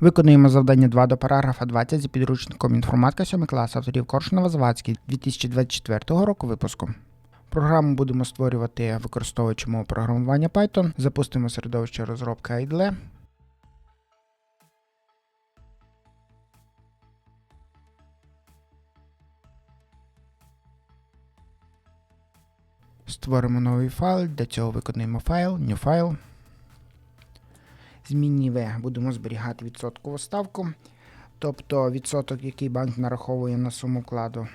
Виконуємо завдання 2 до параграфа 20 за підручником інформатика 7 клас авторів Коршунова Завадський 2024 року випуску. Програму будемо створювати використовуючи мову програмування Python. Запустимо середовище розробка IDLE. Створимо новий файл. Для цього виконуємо файл, new file. Змінні V будемо зберігати відсоткову ставку, тобто відсоток, який банк нараховує на суму вкладу.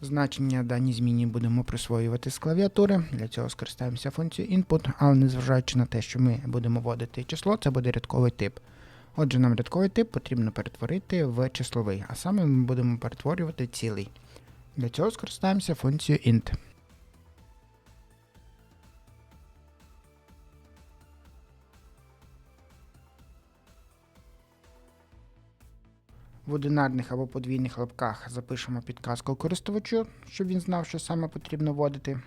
Значення даній зміні будемо присвоювати з клавіатури. Для цього скористаємося функцією input, але незважаючи на те, що ми будемо вводити число, це буде рядковий тип. Отже, нам рядковий тип потрібно перетворити в числовий, а саме ми будемо перетворювати цілий. Для цього скористаємося функцією int. В одинарних або подвійних лапках запишемо підказку користувачу, щоб він знав, що саме потрібно вводити.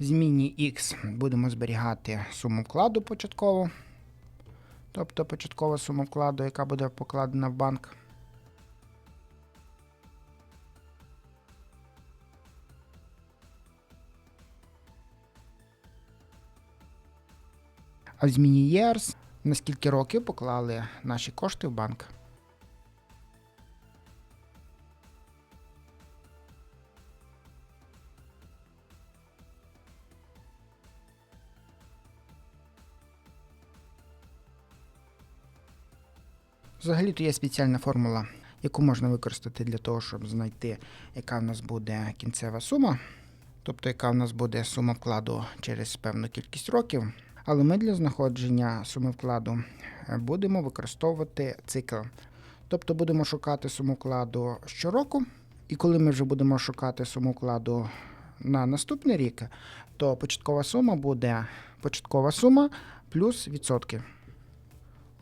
В зміні X будемо зберігати суму вкладу початкову, тобто початкова сума вкладу, яка буде покладена в банк. А в зміні ЄРС на скільки років поклали наші кошти в банк. Взагалі-то є спеціальна формула, яку можна використати для того, щоб знайти, яка в нас буде кінцева сума, тобто яка в нас буде сума вкладу через певну кількість років. Але ми для знаходження суми вкладу е, будемо використовувати цикл. Тобто будемо шукати суму вкладу щороку, і коли ми вже будемо шукати суму вкладу на наступний рік, то початкова сума буде початкова сума плюс відсотки.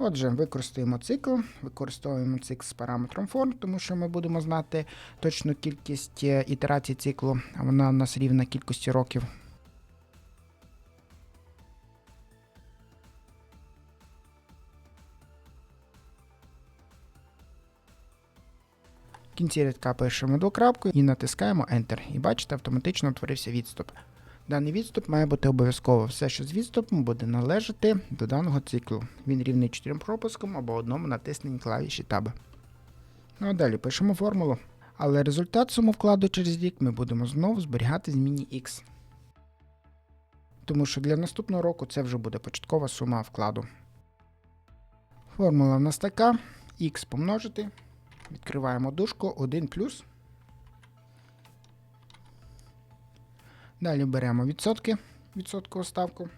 Отже, використаємо цикл, використовуємо цикл з параметром for, тому що ми будемо знати точну кількість е, ітерацій циклу, а вона у нас рівна кількості років. В кінці рядка пишемо двокрапку і натискаємо Enter. І бачите, автоматично утворився відступ. Даний відступ має бути обов'язково. Все, що з відступом, буде належати до даного циклу. Він рівний 4 пропускам або одному натисненні клавіші Tab. Ну а далі пишемо формулу. Але результат суму вкладу через рік ми будемо знову зберігати зміні X. Тому що для наступного року це вже буде початкова сума вкладу. Формула в нас така: X помножити. Відкриваємо дужку 1 плюс. Далі беремо відсотки, відсоткову ставку.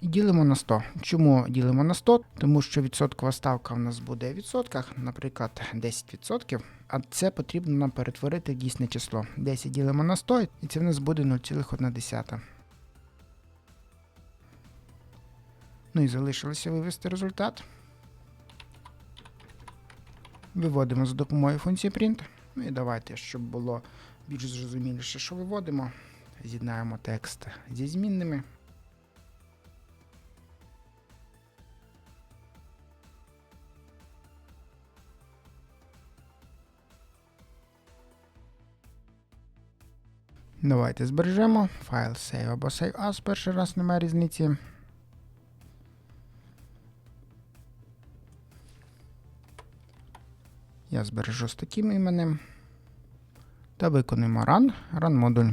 І ділимо на 100. Чому ділимо на 100? Тому що відсоткова ставка у нас буде в відсотках, наприклад, 10%. А це потрібно нам перетворити в дійсне число. 10 ділимо на 100, і це в нас буде 0,1. Ну і залишилося вивести результат. Виводимо за допомогою функції print. Ну і давайте, щоб було більш зрозуміліше, що виводимо. З'єднаємо текст зі змінними. Давайте збережемо. Файл save або save as. Перший раз немає різниці. Я збережу з таким іменем. Та виконуємо run, run модуль.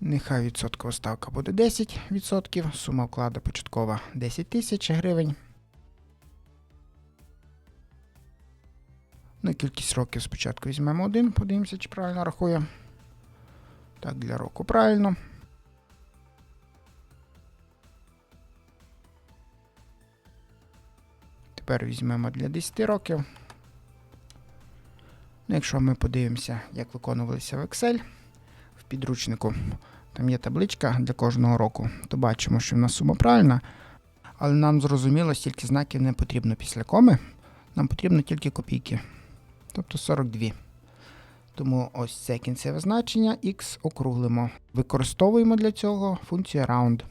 Нехай відсоткова ставка буде 10%, сума вкладу початкова 10 тисяч гривень. Ну, кількість років спочатку візьмемо один, подивимося, чи правильно рахує. Так, для року правильно. Тепер візьмемо для 10 років. Ну, якщо ми подивимося, як виконувалися в Excel в підручнику, Там є табличка для кожного року, то бачимо, що в нас сума правильна. Але нам зрозуміло, стільки знаків не потрібно після коми. Нам потрібно тільки копійки. Тобто 42. Тому ось це кінцеве значення x округлимо. Використовуємо для цього функцію round.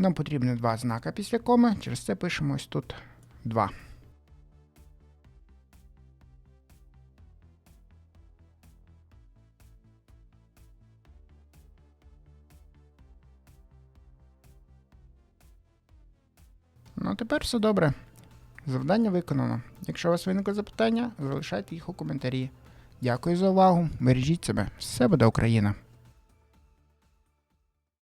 Нам потрібно два знака після коми, через це пишемо ось тут 2. Ну, тепер все добре. Завдання виконано. Якщо у вас виникли запитання, залишайте їх у коментарі. Дякую за увагу. Бережіть себе. Все буде Україна!